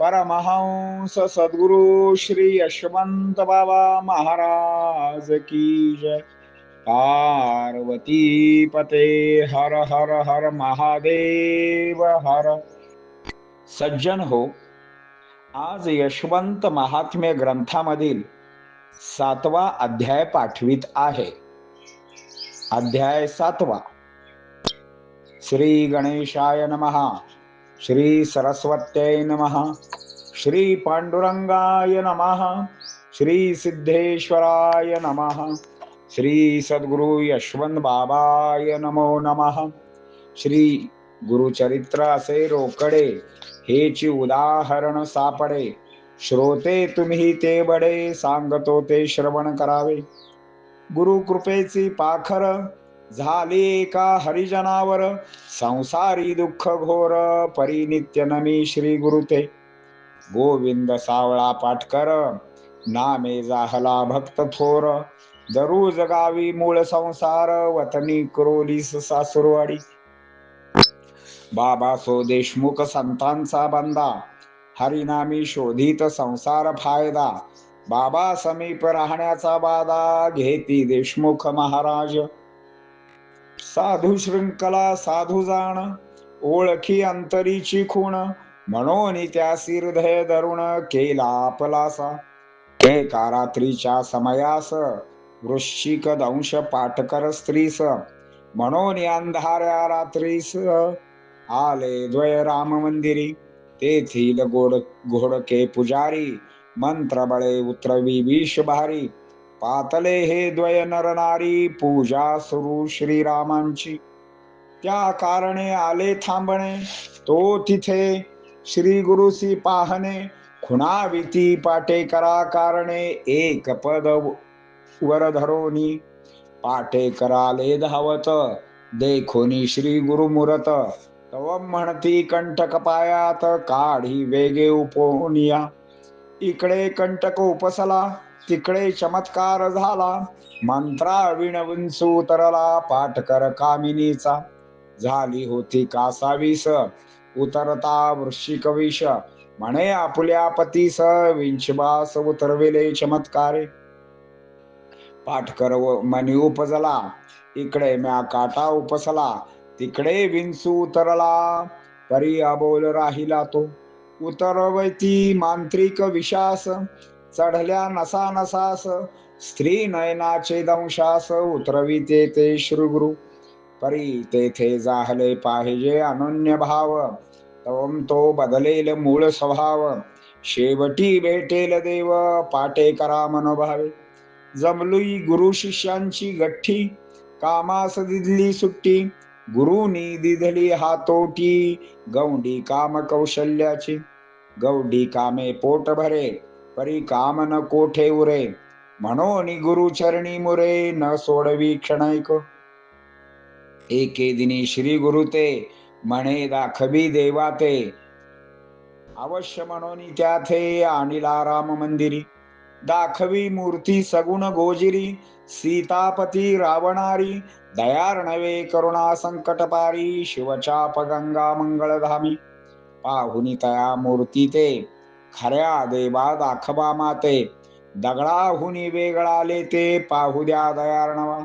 परमहंस सद्गुरु श्री यशवंत बाबा महाराज की जय। पार्वती पते हर हर हर महादेव हर। सज्जन हो आज यशवंत महात्म्य ग्रंथामधील सातवा अध्याय पाठवित आहे। अध्याय सातवा। श्री गणेशाय नमहा श्री सरस्वत्यै नमः श्री पांडुरंगाय नमः श्री सिद्धेश्वराय नमः श्री सद्गुरु यशवंत बाबाय नमो नमः श्री गुरुचरित्र असे रोकडे हेची उदाहरण सापडे श्रोते तुम्ही ते बडे सांगतो ते श्रवण करावे. गुरु कृपेची पाखर झाले एका हरिजनावर? संसारी दुःख घोर परिनित्य नमी श्री गुरु ते. गोविंद सावळा पाटकर नामे जाहला भक्त थोर. दरुज गावी मूळ संसार वतनी क्रोलीस सासुरवाडी. बाबा सो देशमुख संतांचा बंदा. हरिनामी शोधित संसार फायदा. बाबा समीप राहण्याचा बाधा घेती देशमुख महाराज. साधू शृंखला साधू जाण ओळखी अंतरीची खूण म्हणून त्या हृदय धरुण केला आपलासा. एका रात्रीच्या समयास वृश्चिक दंश पाटकर स्त्रीस म्हणून अंधाऱ्या रात्रीस आले द्वय राम मंदिरी. तेथील गोड घोडके पुजारी मंत्र बळे उतरवी विष भारी. पातले हे द्वय नरनारी पूजा सुरू श्रीरामांची. त्या कारणे आले थांबणे तो तिथे श्री गुरुसी पाहणे खुणाविती पाटे करा कारणे एक पद वर धरोनी. पाटे कराले धावत देखोनी श्री गुरु मुरत. तव म्हणती कंटक पायात काढी वेगे उपोनिया. इकडे कंटक उपसला तिकडे चमत्कार झाला. मंत्रा विणवून सुतरला पाठकर कामिनीचा. झाली होती कासावीस उतरता वृश्चिक विष. म्हणे आपल्या पतीस विंचबास उतरविले चमत्कारे. पाठकर मनी उपजला. इकडे म्या काटा उपसला. तिकडे विंसू उतरला परी अबोल राहिला तो. उतरवती मांत्रिक विशास चढल्या नसा नसास स्त्री नयनाचे दंशास उतरविते ते श्रीगुरु. परी तेथे जाहले पाहिजे अनन्य भाव. तवम तो बदलेल मूळ स्वभाव. शेवटी भेटेल देव पाटे करा मनोभावे. जमलुई गुरु शिष्यांची गठ्ठी कामास दिदली सुट्टी. गुरुनी दिधली हातोटी गौंडी काम कौशल्याची. गौडी कामे पोट भरे. परी काम न कोठे उरे? म्हणून गुरु चरणी मुरे न सोडवी क्षणैक. एके दिनी श्री गुरु ते म्हणे दाखवी देवा ते. अवश्य म्हणून त्याथे आणिला राम मंदिरी. दाखवी मूर्ती सगुण गोजिरी. सीतापती रावणारी. दयार नवे करुणा संकटपारी शिवचाप गंगा मंगळधामी पाहुनी तया मूर्ती ते. खऱ्या देवा दाखवा माते. दगडाहुनी वेगळाले ते पाहू द्या दयार्णवा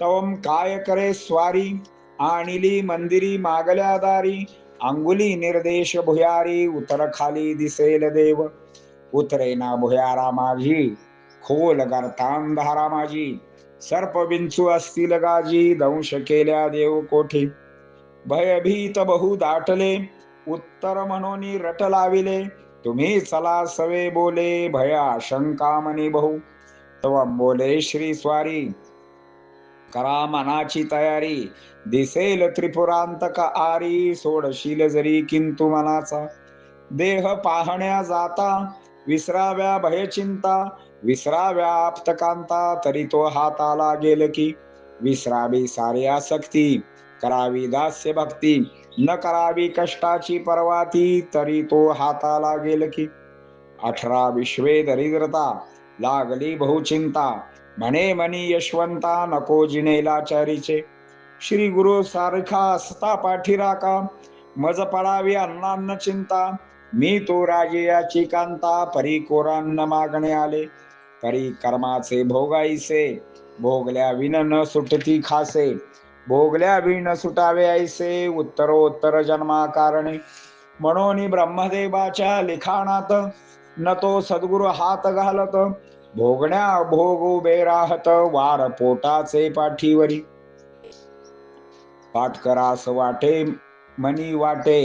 तवम काय करे स्वारी? आणिली मंदिरी मागल्या दारी. अंगुली निर्देश भुयारी उतर खाली दिसेल देव. उतरे ना भुयारा माझी खोल गर्तांधारा माझी सर्प विंचू असतील गाजी दंश केल्या देव कोठी. भयभीत बहु दाटले उत्तर म्हणून रट लाविले. तुम्ही चला सवे बोले भया शंका मनी बहु. तव बोले श्री स्वारी. करा मनाची तयारी. दिसेल त्रिपुरांतक आरी सोडशील जरी किंतु मनाचा. देह पाहण्या जाता विसराव्या भयचिंता विसराव्या आप्तकांता तरी तो हाताला गेल की. विसरावी सारी आसक्ती करावी दास्य भक्ती. न करावी कष्टाची परवाती तरी तो हाताला गेल की. अठरा विश्वे दरिद्रता लागली बहुचिंता. म्हणे मनी यशवंता नको जिनेला चारीचे. श्री गुरु सारखा असता पाठीराका मज पडावी अन्नान्न चिंता. मी तो राजे याची कांता परी कोरान्न मागणे आले. परी कर्माचे भोगाईसे भोगल्या विन न सुटती खासे. भोगल्या विण सुटावे ऐसे उत्तरोत्तर जन्मा कारणे म्हणून ब्रह्मदेवाच्या लिखाणात न तो सद्गुरु हात घालत भोगण्या भोग उभे राहत वार पोटाचे पाठीवरी. पाटकरास वाटे मनी वाटे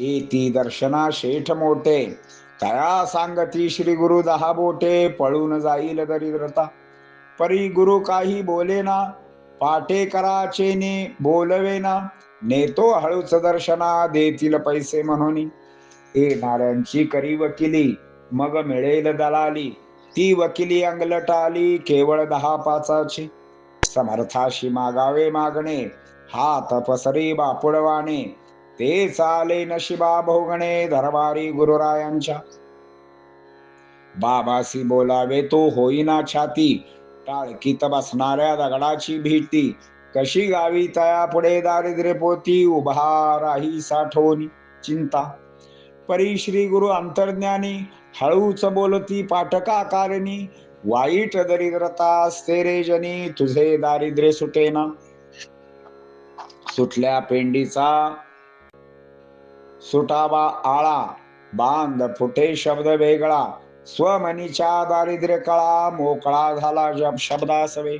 येती दर्शना शेठ मोठे. तया सांगती श्री गुरु दहा बोटे पळून जाईल दरिद्रता. परी गुरु काही बोले ना कराचे ने बोलवेना नेतो हळूच दर्शना देतील पैसे म्हणून. येणाऱ्यांची करी वकिली मग मिळेल दलाली. ती वकिली अंगलट आली केवळ दहा पाचाची. समर्थाशी मागावे मागणे हात पसरी बापुडवाने ते चाले नशिबा भोगणे दरबारी गुरुरायांच्या. बाबासी बोलावे तो होईना छाती टाळकीत बसणाऱ्या दगडाची भीती. कशी गावी तया पुढे दारिद्र्य पोती उभा राही साठवून चिंता. परी श्री गुरु अंतर्ज्ञानी हळूच बोलती पाठका कारणी वाईट दरिद्रता असते रे जनी तुझे दारिद्र्य सुटेना. सुटल्या पेंडीचा सुटावा आळा बांध फुटे शब्द वेगळा. स्वमनीच्या दारिद्र्य कळा मोकळा झाला जब शब्दासवे.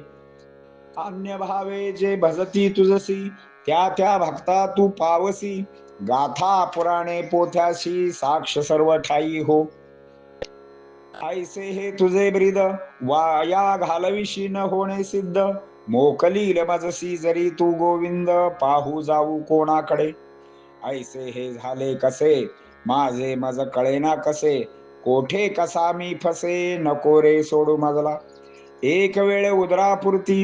अन्य भावे जे भजती तुझसी त्या त्या भक्ता तू पावसी. गाथा पुराणे पोथ्याशी साक्ष सर्व ठाई हो. ऐसे हे तुझे ब्रीद वाया घालविशी न होणे सिद्ध. मोकलील मजसी जरी तू गोविंद पाहू जाऊ कोणाकडे. ऐसे हे झाले कसे माझे मज कळेना कसे. कोठे कसा मी फसे नको रे सोडू मजला एक वेळ उदरापुरती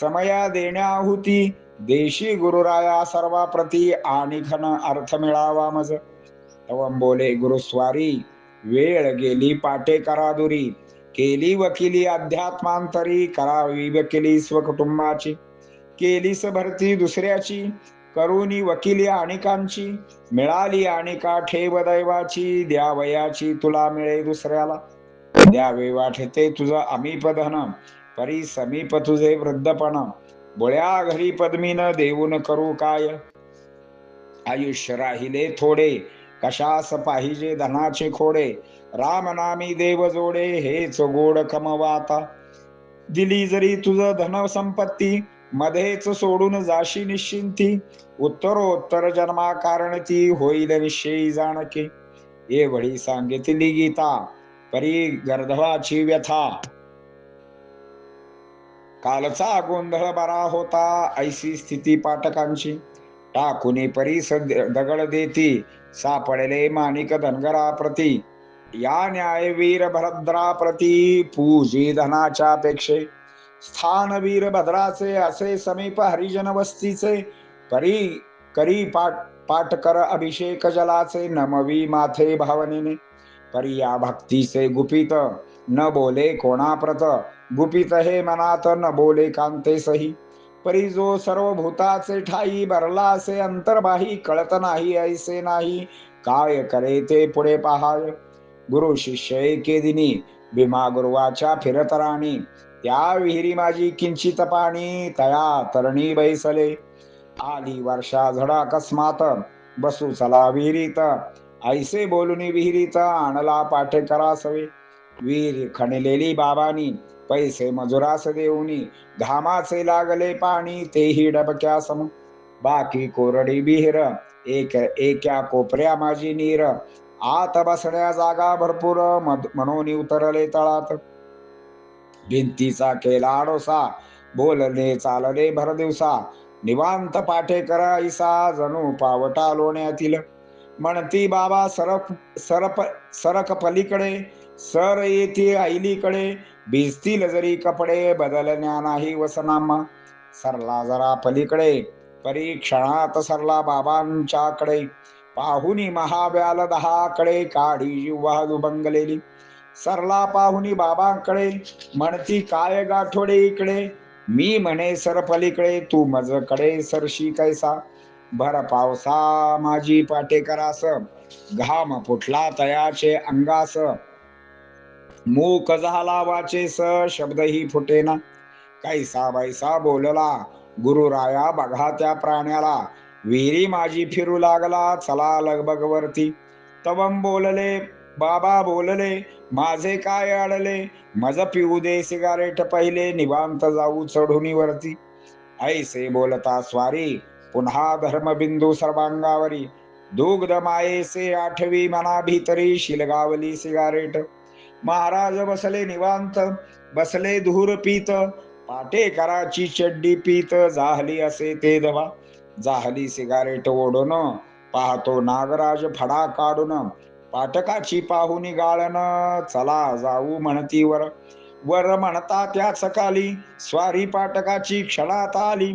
समया देण्याहुती देशी गुरुराया सर्वाप्रती आणि खन अर्थ मिळावा मज. बोले गुरुस्वारी वेळ गेली पाटे करादुरी. केली वकिली अध्यात्मांतरी करावी वकिली स्वकुटुंबाची. केलीस भरती दुसऱ्याची करुणी वकिली अनेकांची मिळाली अनेका ठेव दैवाची द्यावयाची तुला मिळे दुसऱ्याला. द्यावे वाटते तुझं अमीपधन परी समीप तुझे वृद्धपण बोळ्या घरी पद्मीन देऊन करू काय? आयुष्य राहिले थोडे कशास पाहिजे धनाचे खोडे? राम नामी देव जोडे हेच गोड कमवाता. दिली जरी तुझ धन संपत्ती मध्येच सोडून जाशी निश्चिंती उत्तरोत्तर जन्मा कारण ती होईल विषयी जाणके एवढी सांगितली गीता परी गर्धवाची व्यथा. कालचा गोंधळ बरा होता ऐशी स्थिती पाठकांची. टाकुनी परीस दगड देती सापडले माणिक धनगरा प्रती या न्यायवीर भरद्रा प्रती पूजी धनाच्या पेक्षे स्थान वीर भद्राचे असे समीप हरिजन वस्तीचे परी करी पाट पाटकर अभिषेक जलाचे नमवी माथे भावनेने. परी या भक्तीचे गुपित न बोले कोणाप्रत. गुपित हे मनात न बोले कांते सही. परी जो सर्व भूताचे ठाई भरला असे अंतर्बाही कळत नाही ऐसे नाही काय करे ते पुढे पहाय गुरु शिष्य एके दिनी भीमा गुरुवाच्या फिरत राणी. त्या विहिरी माझी किंचित पाणी तया तरणी बैसले. आली वर्षा झडा अकस्मात बसू चला विहिरीत. ऐसे बोलून विहिरीत आणला पाठेकरासवे. विहीर खणलेली बाबानी पैसे मजुरास देऊनी. घामाचे लागले पाणी तेही डबक्या सम बाकी कोरडी विहीर एक एका कोपऱ्या माझी नीर. आत बसण्या जागा भरपूर म्हणून उतरले तळात. भिंतीचा केला आडोसा बोलले चालले भर दिवसा निवांत पाठे करायसा जणू पावटा लोण्यातील. म्हणती बाबा सरप सरप सरक पलीकडे सर येथे आईलीकडे भिजतील जरी कपडे बदलण्या नाही वसनामा. सरला जरा पलीकडे परीक्षणात सरला बाबांच्याकडे. पाहुनी महाव्याल दहाकडे काढी जिव्हा दुबंगलेली सरला पाहुनी बाबांकडे म्हणती काय गाठोडे इकडे? मी म्हणे सर पलीकडे तू मजकडे सरशी कैसा? भर पावसा माझी पाटेकरास घाम फुटला तयाचे अंगास. मूक झाला स शब्दही फुटेना. कैसा बैसा बोलला गुरुराया बघा त्या प्राण्याला. विहिरी माझी फिरू लागला चला लगबगवरती तवम बोलले बाबा बोलले माझे काय अडले मज पिऊ दे सिगारेट पहिले निवांत जाऊ चढुनी वरती ऐसे बोलता स्वारी पुन्हा धर्मबिंदू सर्वांगावरी. दुग्ध मायेसे आठवी मना भीतरी शिलगावली सिगारेट. महाराज बसले निवांत बसले धूर पीत. पाटेकराची चड्डी पीत जाहली असे ते दवा जाहली सिगारेट ओढून पाहतो नागराज फडा काढून. पाठकाची पाहुनी गाळण. चला जाऊ म्हणती वर वर म्हणता त्या सकाळी स्वारी पाटकाची क्षणात आली.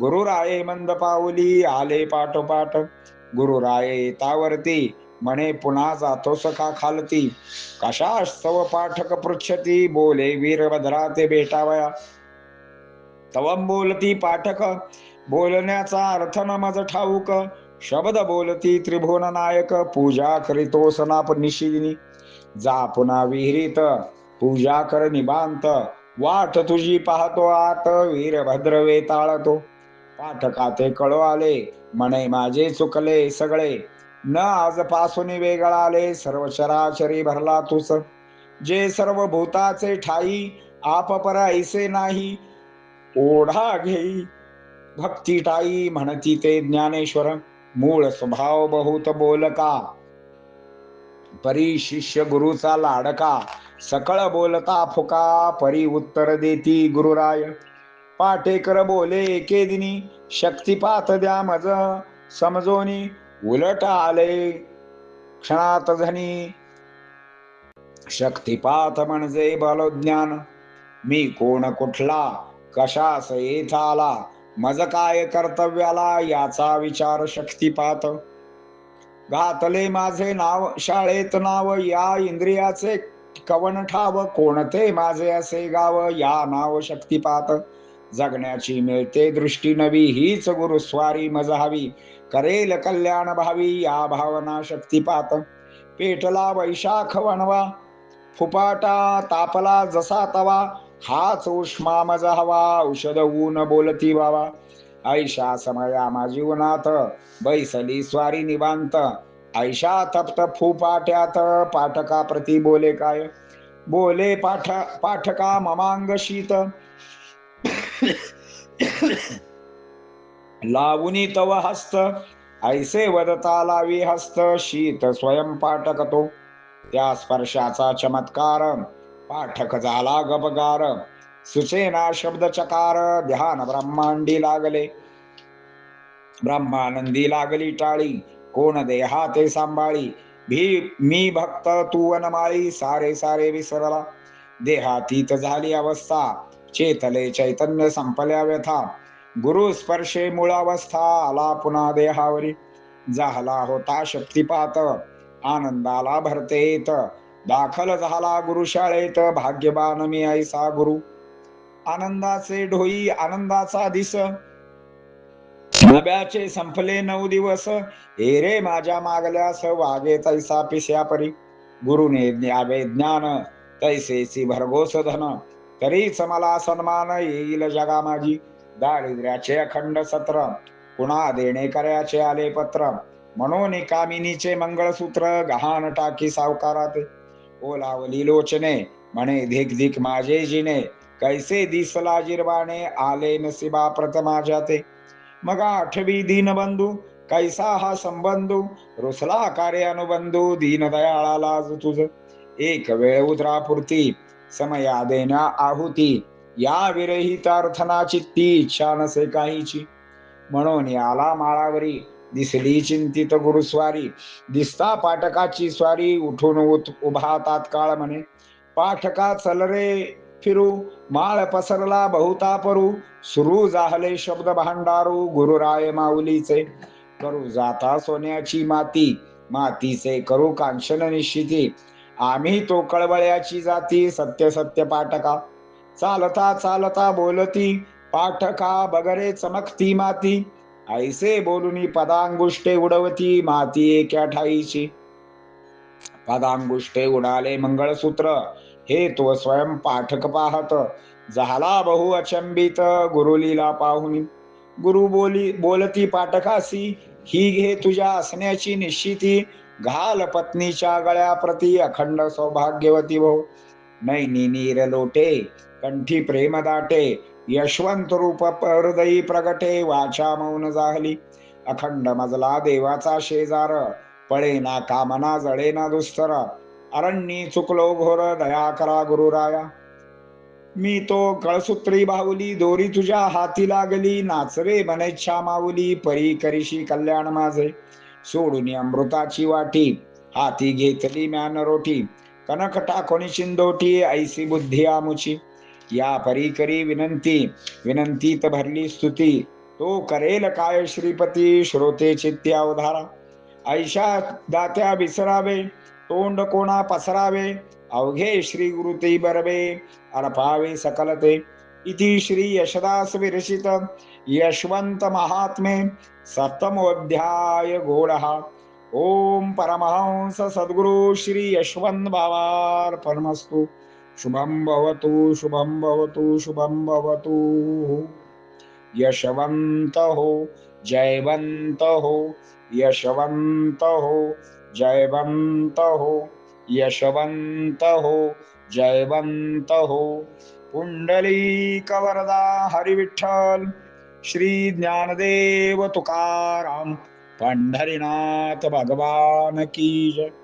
गुरुराये मंद पावली. आले पाठोपाठ. गुरुराये तावरती. म्हणे पुन्हा जातो सखा खालती. कशास्तव पाठक पृच्छती? बोले वीरभद्रा ते भेटावया. तवम बोलती पाठक. बोलण्याचा अर्थ न मज ठाऊक. शब्द बोलती त्रिभुवन नायक पूजा करीतो सनाप निशिदिनी जा पुन्हा विहिरीत पूजा कर निबांत वाट तुझी पाहतो आत वीरभद्र वेताळतो. पाठका ते कळो आले म्हणे माझे चुकले सगळे. न आजपासूनही वेगळा आले सर्व चराचरी भरला तुस जे सर्व भूताचे ठाई आप पर ऐसे नाही. ओढा घेई भक्ती ठाई म्हणती ते ज्ञानेश्वर. मूळ स्वभाव बहुत बोलका. परी शिष्य गुरुचा लाडका सकळ बोलता फुका परी उत्तर देती गुरुराय. पाटेकर बोले एके दिनी शक्तिपात द्या मज समजोनी उलट आले. क्षणात धनी शक्तिपात म्हणजे बलज्ञान. मी कोण कुठला कशास येथ आला मज काय कर्तव्याला याचा विचार शक्तिपात घातले माझे नाव शाळेत नाव या इंद्रियाचे कवन ठाव कोणते माझे असे गाव या नाव शक्तिपात जगण्याची मिळते दृष्टी नवी हीच गुरुस्वारी मज हवी. करेल कल्याण भावी या भावना शक्तिपात पेटला वैशाख वणवा फुपाटा तापला जसा तवा. हाच उष्मा माझा हवा. औषध ऊन बोलती बाबा. ऐशा समया माझी उन्हात. बैसली स्वारी निवांत. ऐशा तप्त फुपाट्यात. पाठका प्रती बोले काय? बोले पाठ पाठका ममांग शीत लावुनी तव हस्त. ऐसे वदता लावी हस्त. शीत स्वयं पाठकतो. त्या स्पर्शाचा चमत्कार. पाठक झाला गबगार सुचेना शब्द चकार ध्यान ब्रह्मांडी लागले. ब्रह्मानंदी लागली टाळी कोण देहा ते सांभाळी? भी मी भक्त तू वनमाळी सारे सारे विसरला. देहातीत झाली अवस्था चेतले चैतन्य संपल्या व्यथा. गुरु स्पर्शे मूळावस्था आला पुन्हा देहावरी. झाला होता शक्तिपात आनंदाला भरते येत. दाखल झाला गुरुशाळेत भाग्यवान मी ऐसा गुरु. आनंदाचे ढोई आनंदाचा दिस. नव्याचे संपले नऊ दिवस. एरे माझ्या मागल्यास वागे तैसा पिस्या परी. गुरुने द्यावे ज्ञान तैसेची भरघोस धन. तरीच मला सन्मान येईल जगा माझी. दारिद्र्याचे अखंड सत्र पुन्हा देणे करायचे आले पत्र. म्हणून कामिनीचे मंगळसूत्र गहाण टाकी सावकारात. ओलावली लोचने म्हणे धिक धिक माझे जिने कैसे दिसला जिरवाणे आले नसिबा प्रथमा जाते मग आठवी दीनबंधू कैसा हा संबंधू रुसला कार्य अनुबंधू दीनदयाळा लाज तुझ. एक वेळ उद्रापुरती समया देण्या आहुती या विरहित अर्थना चित्ती इच्छा नसे काहीची. म्हणून आला माळावरी दिसली चिंतित गुरुस्वारी दिसता पाठकाची स्वारी उठून उत उभा तात्काळ म्हणे. पाठका चल रे फिरू माळ पसरला बहुता परू. सुरू जाहले शब्द भांडारू गुरुराय माऊलीचे. करू जाता सोन्याची माती मातीचे करू कांचन निश्चिती. आम्ही तो कळवळ्याची जाती सत्य सत्य पाठका. चालता चालता बोलती पाठका बगरे चमकती माती. ऐसे बोलुनी पदांगुष्टे उडवती माती एका ठाईची पदांगुष्टे उडाले मंगळसूत्र हे तो स्वयं पाठक पाहत झाला बहु अचंबित गुरुलीला पाहुनी गुरु बोली बोलती पाठकासी ही घे तुझ्या असण्याची निश्चिती घाल पत्नीच्या गळ्याप्रती अखंड सौभाग्यवती भो नैनी नीर लोटे कंठी प्रेम दाटे यशवंत रूप हृदयी प्रगटे वाचा मौन जाहली। अखंड मजला देवाचा शेजार पळेना कामना जळेना दुस्तर। अरण्यी चुकलो घोर दया करा गुरुराया मी तो कळसूत्री बाहुली दोरी तुझ्या हाती लागली। नाचरे बनेच्छा माऊली परी करीशी कल्याण माझे। सोडून अमृताची वाटी हाती घेतली म्यान रोटी। कनक टाकोनी चिंदोटी ऐसी बुद्धी आमुची। या परीकरी विनंती विनंतीत भरली स्तुती. तो करेल काय श्रीपती? श्रोते चित्ती अवधारा ऐशा दात्या विसरावे तोंड कोणा पसरावे? अवघे श्री गुरुते बरवे अर्पावे सकलते. इति श्री यशदास विरचित यशवंत महात्मे सप्तमोध्याय गोडः ओम परमहंस सद्गुरु श्री यशवंत बाबार्पणमस्तु. शुभं भवतु शुभं भवतु शुभं भवतु। यशवंत हो जयवंत हो यशवंत हो जयवंत हो यशवंत हो जयवंत हो पुंडलिक वरदा हरी श्री ज्ञानदेव तुकाराम पंढरीनाथ भगवान की जय।